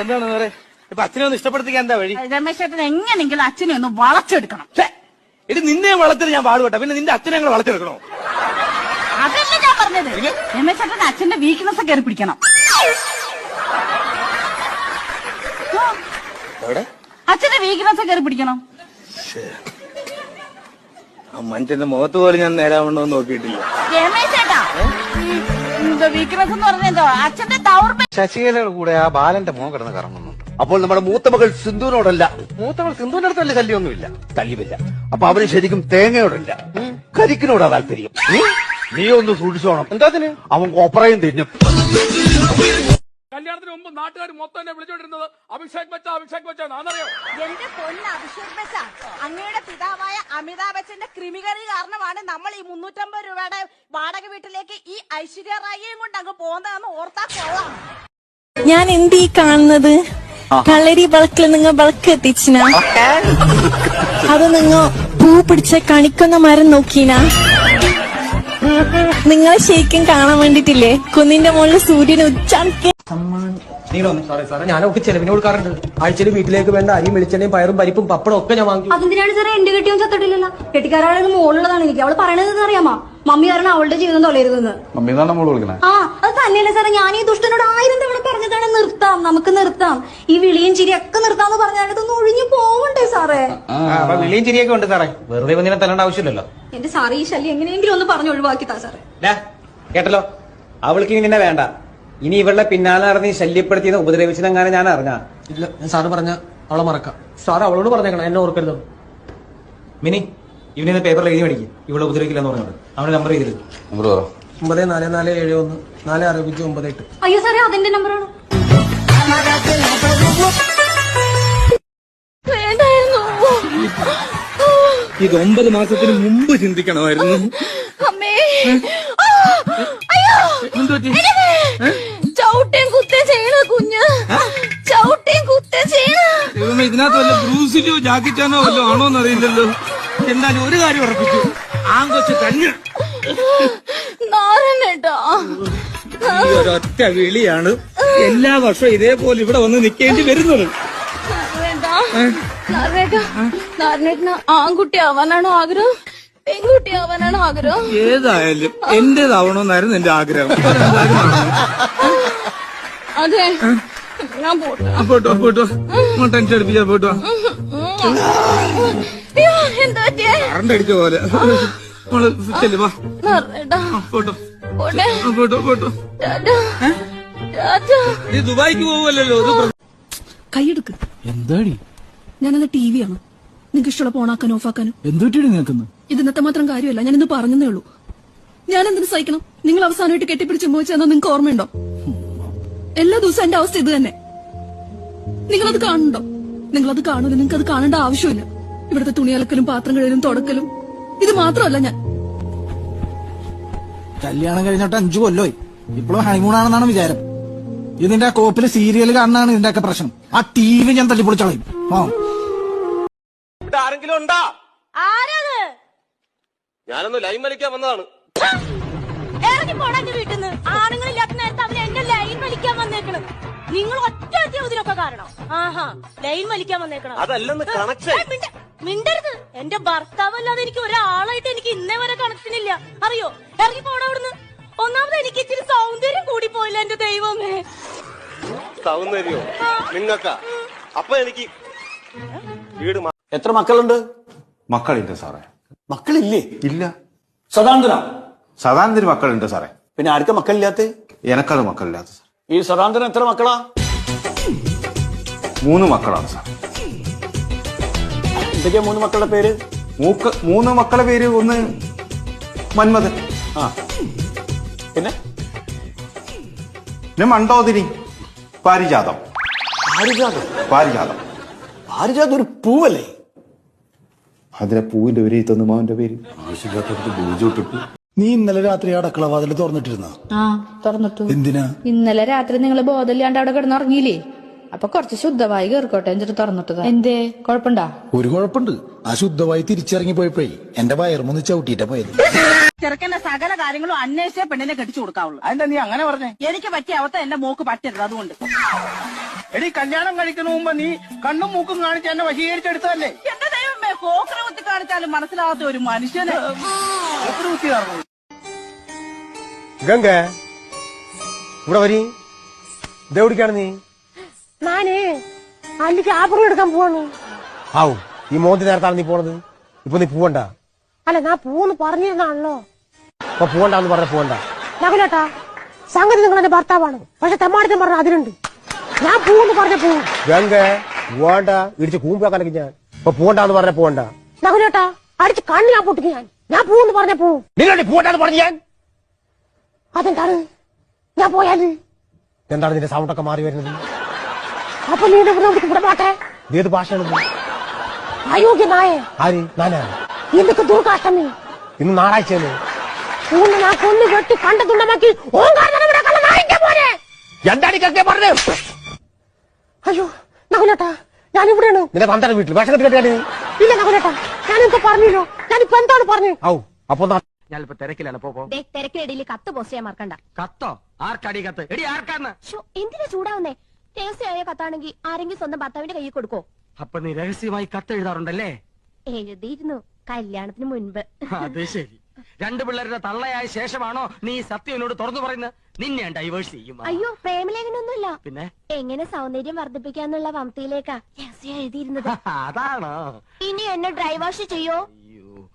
എന്താണ് ഇപ്പൊ അച്ഛനെ ഒന്ന് ഇഷ്ടപ്പെടുത്തിക്കാൻ എന്താ വഴി? രമേശേട്ടൻ എങ്ങനെയെങ്കിലും അച്ഛനെ ഒന്ന് വളച്ചെടുക്കണം. ഇത് നിന്നെ വളർത്തിട്ട് ഞാൻ പാടുപെട്ട. പിന്നെ നിന്റെ അച്ഛനെ ഞങ്ങൾ വളർത്തിയെടുക്കണോ? അതല്ല ഞാൻ പറഞ്ഞത്. രമേശേട്ടൻ അച്ഛന്റെ വീക്ക്നെസ് കയറി പിടിക്കണം. അച്ഛന്റെ വീക്ക്നെസ് കയറി പിടിക്കണം? മനുഷ്യന്റെ മുഖത്ത് പോലും ഞാൻ നേരാവണ്ണോ നോക്കിയിട്ടില്ല. രമേശേട്ടാ വീക്ക്നെസ് എന്ന് പറഞ്ഞ എന്തോ? അച്ഛന്റെ ദൗർബല്യം ശശികലയുടെ കൂടെ ആ ബാലന്റെ മോൻ കിടന്ന് കറങ്ങുന്നുണ്ട് അപ്പോൾ നമ്മുടെ മൂത്ത മകൾ സിന്ധുവിനോടല്ല. മൂത്തവൾ സിന്ധുവിന്റെ അടുത്ത് വലിയ ശല്യമൊന്നുമില്ല തല്ലിവില്ല. അപ്പൊ അവന് ശരിക്കും തേങ്ങയോടല്ല. കരിക്കിനോടാ താല്പര്യം. നീ ഒന്ന് സൂക്ഷിച്ചോണം. എന്താ അവൻ കൊപ്പറയും തിന്നും. കല്യാണത്തിന് മുമ്പ് നാട്ടുകാർ മൊത്തം എന്നെ വിളിച്ചോണ്ടിരുന്നത് അഭിഷേക് ബച്ച അഭിഷേക് ബച്ച ആണെന്നറിയോ എന്റെ പൊന്ന് അഭിഷേക് ബച്ച അങ്ങയുടെ പിതാവായ അമിതാഭ് ബച്ചന്റെ ക്രിമികറി കാരണമാണ് നമ്മൾ ഈ മുന്നൂറ്റമ്പത് രൂപയുടെ വാടക വീട്ടിലേക്ക് ഈ ഐശ്വര്യ റായിയും കൊണ്ട് അങ്ങ് പോകുന്നതെന്ന് ഓർത്താ കൊള്ളാം. ഞാൻ എന്ത് ഈ കാണുന്നത്? കളരി ബൾക്കിൽ നിങ്ങൾ ബൾക്ക് എത്തിച്ചിന. അത് നിങ്ങൾ പൂ പിടിച്ച കണിക്കുന്ന മരം നോക്കീന നിങ്ങളെ ശരിക്കും കാണാൻ വേണ്ടിട്ടില്ലേ? കുന്നിന്റെ മുകളിൽ സൂര്യൻ ഉച്ചാണിക്ക് സാറേ സാറേ ഞാനൊക്കെ ചെലവിന് കൊടുക്കാറുണ്ട്. ആഴ്ചയിൽ വീട്ടിലേക്ക് വേണ്ട അരിയും വെളിച്ചെണ്ണയും പയറും പരിപ്പും പപ്പടം ഒക്കെ ഞാൻ വാങ്ങി അതെന്തിനാണ് സാറേ എന്റെ കെട്ടിയും ചത്തിട്ടില്ലല്ലോ? കെട്ടിക്കാരാണെങ്കിൽ മോളുള്ളതാണ് എനിക്ക്. അവൾ പറയണത് അറിയാമോ? മമ്മി കാരണം അവളുടെ ജീവിതം തൊലയരുതെന്ന് ആ അത് തന്നെയല്ലേ സാറേ. ഞാൻ ഈ ദുഷ്ടനോട് ആയിരം തവണ പറഞ്ഞതാണ് നിർത്താം നമുക്ക് നിർത്താം. ഈ വിളിയും ചിരി ഒക്കെ നിർത്താന്ന് പറഞ്ഞാൽ ഇതൊന്നും ഒഴിഞ്ഞു പോവണ്ടേ സാറേ? വിളിയും ചിരിയൊക്കെ ഉണ്ട് സാറേ. വെറുതെ ഒന്നിനെ തരേണ്ട ആവശ്യമില്ലല്ലോ. എന്റെ സാറേ ഈ ശല്യം എങ്ങനെയെങ്കിലും ഒന്ന് പറഞ്ഞു ഒഴിവാക്കി താ സാറേ കേട്ടല്ലോ? അവൾക്ക് ഇനി നിന്നെ വേണ്ട. ഇനി ഇവളുടെ പിന്നാലെ നടന്ന് ഈ ശല്യപ്പെടുത്തിയത് ഉപദ്രവിച്ചതെങ്ങനെ ഞാൻ അറിഞ്ഞ? ഇല്ല ഞാൻ സാറ് പറഞ്ഞ അവളെ മറക്കാം. സാർ അവളോട് പറഞ്ഞേക്കണം എന്നെ ഓർക്കരുത്. മിനി ഇവനെ പേപ്പറിൽ എഴുതി മേടിക്കും ഇവളെ ഉപദ്രവിക്കില്ലെന്ന് പറഞ്ഞോട്. അവന്റെ നമ്പർ എഴുതി ഒമ്പത് നാല് നാല് ഏഴ് ഒന്ന് നാല് ആറ് പൂജ്യം ഒമ്പത് എട്ട്. അയ്യോ സാറേ അതിന്റെ നമ്പറാണ് ഇത് ഒമ്പത് മാസത്തിന് മുമ്പ് ചിന്തിക്കണമായിരുന്നു. അമ്മേ. ആ, ചവിട്ടേം കുത്തേ ചെയ്യണ? ഇതിനകത്ത് വല്ല ബ്രൂസിലോ ജാക്കിച്ചാനോ വല്ലോ ആണോന്ന് അറിയില്ലല്ലോ എന്തായാലും ഒരു കാര്യം ഉറപ്പിച്ചു ആങ്കൊച്ച് തന്നെ. ഒരൊറ്റ വിളിയാണ് എല്ലാ വർഷവും ഇതേപോലെ ഇവിടെ വന്ന് നിൽക്കേണ്ടി വരുന്നത്. ആൺകുട്ടി ആവാനാണോ ആഗ്രഹം? പെൺകുട്ടി ആവാനാണോ ആഗ്രഹം? ഏതായാലും എന്റേതാവണമെന്നായിരുന്നു എന്റെ ആഗ്രഹം. അതെ. ഞാൻ പോട്ടെ പോട്ടോ പോട്ടോ ടെൻഷൻ അടിപ്പിച്ചാ പോട്ടോ കറണ്ട് അടിച്ച പോലെ. മോൾ ചെല്ലു വാ. നാരനേട്ടാ ആ, പോട്ടോ. പോട്ടെ പോട്ടോ നീ ദുബായിക്ക് പോവല്ലോ കൈയെടുക്ക്. എന്താടി? ഞാനത് ടി വി ആണ് നിങ്ങൾക്ക് ഇഷ്ടമുള്ള ഓണാക്കാനും ഓഫാക്കാനും എന്തുപറ്റി നിൽക്കുന്നു ഇത് ഇന്നത്തെ മാത്രം കാര്യമല്ല ഞാൻ ഇന്ന് പറഞ്ഞതേ ഉള്ളൂ. ഞാൻ എന്തിനു സഹിക്കണം? നിങ്ങൾ അവസാനമായിട്ട് കെട്ടിപ്പിടിച്ച് മോച്ചാന്നാ നിങ്ങൾക്ക് ഓർമ്മയുണ്ടോ? എല്ലാ ദിവസവും എന്റെ അവസ്ഥ ഇത് തന്നെ. നിങ്ങളത് കാണുന്നുണ്ടോ? നിങ്ങളത് കാണൂല നിങ്ങൾക്ക് അത് കാണേണ്ട ആവശ്യമില്ല. ഇവിടുത്തെ തുണിയലക്കലും പാത്രം കഴുകലും തുടക്കലും. ഇത് മാത്രമല്ല ഞാൻ. കല്യാണം കഴിഞ്ഞിട്ട് അഞ്ചു കൊല്ലോയി. ഇപ്പോഴും ഹണിമൂണാണെന്നാണ് വിചാരം. ഇതിന്റെ ആ കോപ്പിൽ സീരിയൽ കാണാനാണ് ഇതിന്റെ ഒക്കെ പ്രശ്നം. ആ ടി വി ഞാൻ തല്ലിപ്പൊളിച്ചോളയും. ഓ ആരെങ്കിലും ഉണ്ടാ? ഞാനൊന്ന് ലൈൻ വലിക്കാൻ വന്നതാണ്. വീട്ടിൽ നിന്ന് ആഹാ ലൈൻ വലിക്കാൻ വന്നേക്കണം. അതല്ലെന്ന് കണക്ഷൻ മിണ്ടരുത്. എന്റെ ഭർത്താവ് അല്ലാതെ എനിക്ക് ഒരാളായിട്ട് എനിക്ക് ഇന്നേ വരെ കണക്ഷൻ ഇല്ല. അറിയോ? ഇറങ്ങി പോടാ അവിടുന്ന്. ഒന്നാമത് എനിക്ക് ഇച്ചിരി സൗന്ദര്യം കൂടി പോയില്ല എന്റെ ദൈവമേ. സൗന്ദര്യോ? നിങ്ങക്ക അപ്പൊ എനിക്ക് വീട് മാ- എത്ര മക്കളുണ്ട്? മക്കളില്ല സാറേ. മക്കളില്ലേ? ഇല്ല. സദാന്തര സദാന്തര മക്കളുണ്ട് സാറേ. പിന്നെ ആർക്കും മക്കളില്ലാത്ത എനക്കത് മക്കളില്ലാത്ത സാർ ഈ സദാന്തരം എത്ര മക്കളാ? മൂന്ന് മക്കളാണ് സാർ. എന്തൊക്കെയാ മൂന്ന് മക്കളുടെ പേര്? മൂക്ക് മൂന്ന് മക്കളുടെ പേര് ഒന്ന് മന്മഥൻ. ആ. പിന്നെ? പിന്നെ മണ്ടോതിരി പാരിജാതം. പാരിജാതം? പാരിജാതം. പാരിജാതം ഒരു പൂവല്ലേ? അതിലെ പൂവിന്റെ ഒരു തന്നു മാവന്റെ പേര്. ആവശ്യമില്ലാത്തടത്ത് ബൂജോട്ടിട്ട് നീ ഇന്നലെ രാത്രി അടക്കള വാതിൽ തുറന്നിട്ടിരുന്ന? ആ തുറന്നിട്ടു. എന്തിനാ? ഇന്നലെ രാത്രി നിങ്ങൾ ബോധമില്ലാണ്ട് അവിടെ കിടന്നുറങ്ങിയില്ലേ? അപ്പൊ കുറച്ച് ശുദ്ധമായി കേറിക്കോട്ടെ എന്നിട്ട് തുറന്നിട്ടത് എന്തേ? കൊഴപ്പണ്ടാ ഒരു കുഴപ്പമുണ്ട്. ആ ശുദ്ധമായി തിരിച്ചിറങ്ങി പോയപ്പോഴേ എന്റെ വയറുമൊന്ന് ചവിട്ടിയിട്ടാ പോയത്. ചെറുക്കന്റെ സകല കാര്യങ്ങളും അന്വേഷിച്ചേ പെണ്ണിനെ കെട്ടിച്ചു കൊടുക്കാവുള്ളൂ. അതെന്താ നീ അങ്ങനെ പറഞ്ഞേ? എനിക്ക് പറ്റിയ അവസ്ഥ എന്റെ മൂക്ക് പറ്റരുത് അതുകൊണ്ട്. എടി കല്യാണം കഴിക്കുന്ന മുമ്പ് നീ കണ്ണും മൂക്കും കാണിച്ച് എന്നെ വശീകരിച്ചെടുത്തതല്ലേ? എന്റെ ദൈവമേ കോക്കറ കുത്തി കാണിച്ചാലും മനസ്സിലാവാത്ത ഒരു മനുഷ്യനെ. എത്ര കാരണം ഗംഗ ഇവിടെ വരി. ഇതെവിടിക്കാണ് നീ? അല്ലിക്ക് ആപ്പുറം എടുക്കാൻ പോവാണ്? ആവും. ഈ മോന്തി നേരത്താണ് നീ പോണത്. ഇപ്പൊ നീ പോവണ്ട. അല്ല ഞാൻ പോന്ന് പറഞ്ഞിരുന്നാണല്ലോ. അപ്പൊ പോവണ്ടെന്ന് പറഞ്ഞ പോവണ്ട. നകുലേട്ടാ സംഗതി നിങ്ങൾ എന്റെ ഭർത്താവാണ്. പക്ഷെ തെമ്മാടിത്തം പറഞ്ഞ അതിലുണ്ട്. ഞാൻ പോന്ന് പറഞ്ഞ പോവും ഗംഗ പോവണ്ട ഇടിച്ച് കൂമ്പാക്കാനൊക്കെ ഞാൻ. ഇപ്പൊ പോവണ്ടെന്ന് പറഞ്ഞ പോവണ്ട. നകുലേട്ടാ അടിച്ച് കണ്ണിലാ പൊട്ടിക്ക് ഞാൻ. ഞാൻ പോന്ന് പറഞ്ഞ പോവും നിങ്ങളുടെ പോവണ്ടെന്ന് പറഞ്ഞു ഞാൻ? അതെന്താണ്? ഞാൻ പോയാൽ? എന്താണ് നിന്റെ സൗണ്ടൊക്കെ മാറി വരുന്നത്? അപ്പൊ നീ ഇവിടെ പോട്ടെ ഏത് ഭാഷയാണ്? അയോഗ്യ നായേ ആര്? ഞാനാ. ഇന്നൊക്കെ ദുർഗാഷ്ടമി ഇന്ന് ഞായറാഴ്ചയാണ്. ഞാൻ കൊന്നു പറഞ്ഞു അയ്യോ നകുലേട്ടാ ഞാൻ ഇവിടെയാണ്. നിന്റെ തന്തയുടെ വീട്ടിൽ നീ ഇല്ല നകുലേട്ടാ ഞാനിപ്പോ പറഞ്ഞല്ലോ. ഞാനിപ്പോ എന്താണ് പറഞ്ഞു? ഔ അപ്പൊ ഞാനിപ്പോ തിരക്കിലാണ് പോ പോ. തിരക്കിനിടയിൽ കത്ത് പോസ്റ്റ് ചെയ്യാൻ മറക്കണ്ട. കത്തോ? ആർക്കാടി കത്ത്? എടി ആർക്കാന്ന്? എന്തിനാ ചൂടാവുന്നേ? രഹസ്യമായ കത്താണെങ്കിൽ ആരെങ്കിലും സ്വന്തം ഭർത്താവിന്റെ കയ്യിൽ കൊടുക്കോ? അപ്പൊ നീ രഹസ്യമായി കത്ത് എഴുതാറുണ്ടല്ലേ എഴുതിയിരുന്നു കല്യാണത്തിന് മുൻപ്. അത് ശരി. രണ്ടു പിള്ളേരുടെ തള്ളയായ ശേഷമാണോ നീ സത്യം എന്നോട് തുറന്നു പറയുന്നത്? നിന്നെ ഡൈവേഴ്സ് ചെയ്യും. അയ്യോ പ്രേമലേഖനൊന്നുമില്ല. പിന്നെ? എങ്ങനെ സൗന്ദര്യം വർദ്ധിപ്പിക്കാന്നുള്ള വംതിയിലേക്കാ രഹസ്യം എഴുതിയിരുന്നത്? അതാണോ? ഇനി എന്നെ ഡ്രൈവാഷ് ചെയ്യോ? അയ്യോ.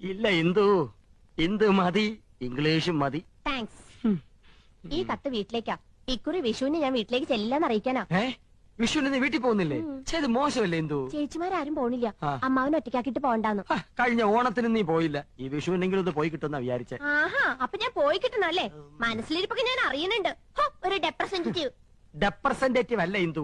ഇല്ല ഇന്ദു. ഇന്ദു മതി. ഇംഗ്ലീഷും മതി. താങ്ക്സ് ഈ കത്ത് വീട്ടിലേക്കാ. ഇക്കുറി വിഷുവിന് ഞാൻ വീട്ടിലേക്ക് ചെല്ലാന്ന് അറിയിക്കാനാ. ഏ? വിഷുവിന് നീ വീട്ടിൽ പോകുന്നില്ലേ? ചെയ്ത് മോശമല്ലേ എന്തോ? ചേച്ചിമാരും പോണില്ല. ആ. അമ്മാവൻ ഒറ്റയ്ക്കാക്കിട്ട് പോണ്ടാന്ന് ഹ, കഴിഞ്ഞ ഓണത്തിന് നീ പോയില്ല. ഈ വിഷുവിനെങ്കിലും ഒന്ന് പോയി കിട്ടുന്ന വിചാരിച്ച. ആഹാ അപ്പൊ ഞാൻ പോയി കിട്ടണല്ലേ? മനസ്സിലിരിപ്പൊക്കെ ഞാൻ അറിയുന്നുണ്ട്. ഹോ, ഒരു ഡെപ്രസെന്റേറ്റീവ് റെപ്രസെന്റേറ്റീവ് അല്ലേ ഇന്ദു